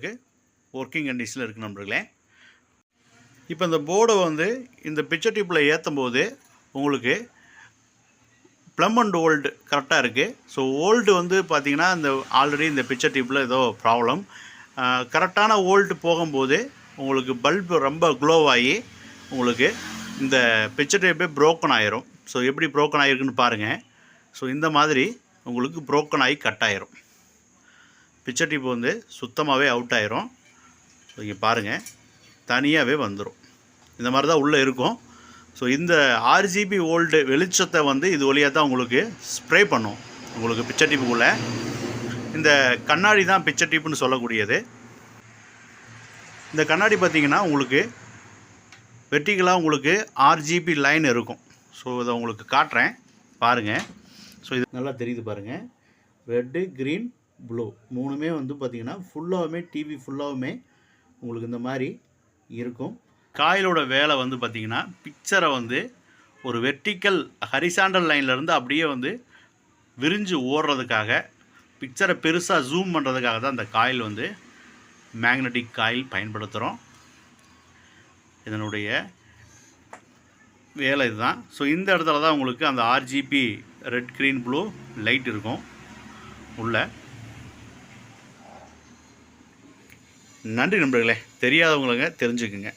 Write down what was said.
உங்களுக்கு ஒர்க்கிங் கண்டிஷனில் இருக்குது நண்பர்களே. இப்போ இந்த போர்டை வந்து இந்த பிக்சர் டியூப்பில் ஏற்றும் போது உங்களுக்கு ப்ளம் அண்ட் ஓல்டு கரெக்டாக இருக்குது ஸோ ஓல்டு வந்து பார்த்திங்கன்னா இந்த ஆல்ரெடி இந்த பிக்சர் டியூப்பில் ஏதோ ப்ராப்ளம் கரெக்டான ஓல்டு போகும்போது உங்களுக்கு பல்பு ரொம்ப க்ளோவாகி ஆகி உங்களுக்கு இந்த பிக்சர் டியூப்பே ப்ரோக்கன் ஆயிரும். ஸோ எப்படி ப்ரோக்கன் ஆகிருக்குன்னு பாருங்கள் ஸோ இந்த மாதிரி உங்களுக்கு ப்ரோக்கன் ஆகி கட் ஆயிரும். பிக்சர் டியூப் வந்து சுத்தமாகவே அவுட் ஆயிரும். ஸோ இங்கே பாருங்கள் தனியாகவே வந்துடும் இந்த மாதிரி தான் உள்ளே இருக்கும். ஸோ இந்த ஆர்ஜிபி ஓல்டு வெளிச்சத்தை வந்து இது வழியாக தான் உங்களுக்கு ஸ்ப்ரே பண்ணும். உங்களுக்கு பிக்சர் டிப்புக்குள்ளே இந்த கண்ணாடி தான் பிக்சர் டிப்புன்னு சொல்லக்கூடியது. இந்த கண்ணாடி பார்த்தீங்கன்னா உங்களுக்கு வெர்டிகலாக உங்களுக்கு ஆர்ஜிபி லைன் இருக்கும். ஸோ இதை உங்களுக்கு காட்டுறேன். பாருங்கள் ஸோ இது நல்லா தெரியுது பாருங்கள் ரெட்டு க்ரீன் ப்ளூ மூணுமே வந்து பார்த்திங்கன்னா ஃபுல்லாகவுமே டிவி ஃபுல்லாகவுமே உங்களுக்கு இந்த மாதிரி இருக்கும். காயிலோட வேலை வந்து பார்த்திங்கன்னா பிக்சரை வந்து ஒரு வெர்டிக்கல் ஹரிசாண்டல் லைன்லேருந்து அப்படியே வந்து விரிஞ்சு ஓடுறதுக்காக பிக்சரை பெருசாக ஜூம் பண்ணுறதுக்காக தான் அந்த காயில் வந்து மேக்னெட்டிக் காயில் பயன்படுத்துகிறோம் இதனுடைய வேலை இதுதான். ஸோ இந்த இடத்துல தான் உங்களுக்கு அந்த RGB red green blue light இருக்கும். உள்ள. நன்றி நண்பர்களே. தெரியாதவங்களுங்க தெரிஞ்சுக்குங்க.